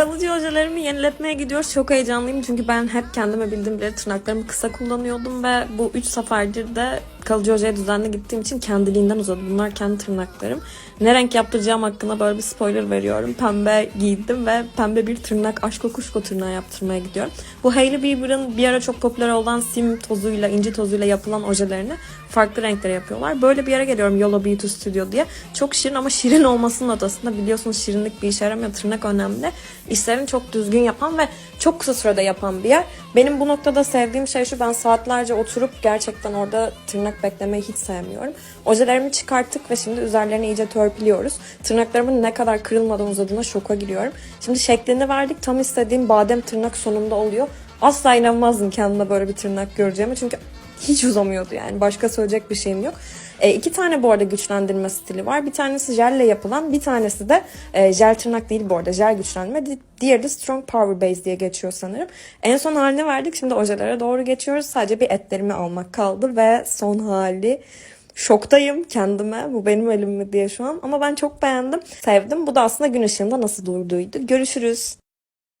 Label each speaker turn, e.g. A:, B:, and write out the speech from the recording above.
A: Kalıcı ojelerimi yeniletmeye gidiyoruz. Çok heyecanlıyım çünkü ben hep kendime bildiğim bileli tırnaklarımı kısa kullanıyordum ve bu 3 seferdir de kalıcı ojeye düzenli gittiğim için kendiliğinden uzadı. Bunlar kendi tırnaklarım. Ne renk yaptıracağım hakkında böyle bir spoiler veriyorum. Pembe giydim ve pembe bir tırnak aşko kuşko tırnağı yaptırmaya gidiyorum. Bu Hailey Bieber'ın bir ara çok popüler olan sim tozuyla, inci tozuyla yapılan ojelerini farklı renklere yapıyorlar. Böyle bir yere geliyorum Yolo Beauty Studio diye. Çok şirin ama şirin olmasının ötesinde biliyorsunuz şirinlik bir işe yaramıyor. Tırnak önemli. İşlerini çok düzgün yapan ve çok kısa sürede yapan bir yer. Benim bu noktada sevdiğim şey şu ben saatlerce oturup gerçekten orada tırnak beklemeyi hiç sevmiyorum. Ojelerimi çıkarttık ve şimdi üzerlerini iyice törpülüyoruz. Tırnaklarımın ne kadar kırılmadan uzadığına şoka giriyorum. Şimdi şeklini verdik. Tam istediğim badem tırnak sonunda oluyor. Asla inanmazdım kendime böyle bir tırnak göreceğime. Çünkü hiç uzamıyordu yani. Başka söyleyecek bir şeyim yok. E, iki tane bu arada güçlendirme stili var. Bir tanesi jelle yapılan, bir tanesi de e, jel tırnak değil bu arada. Jel güçlendirme. Di- Diğeri de Strong Power Base diye geçiyor sanırım. En son halini verdik. Şimdi ojelere doğru geçiyoruz. Sadece bir etlerimi almak kaldı ve son hali şoktayım kendime. Bu benim elim mi diye şu an. Ama ben çok beğendim. Sevdim. Bu da aslında gün ışığında nasıl durduğuydu. Görüşürüz.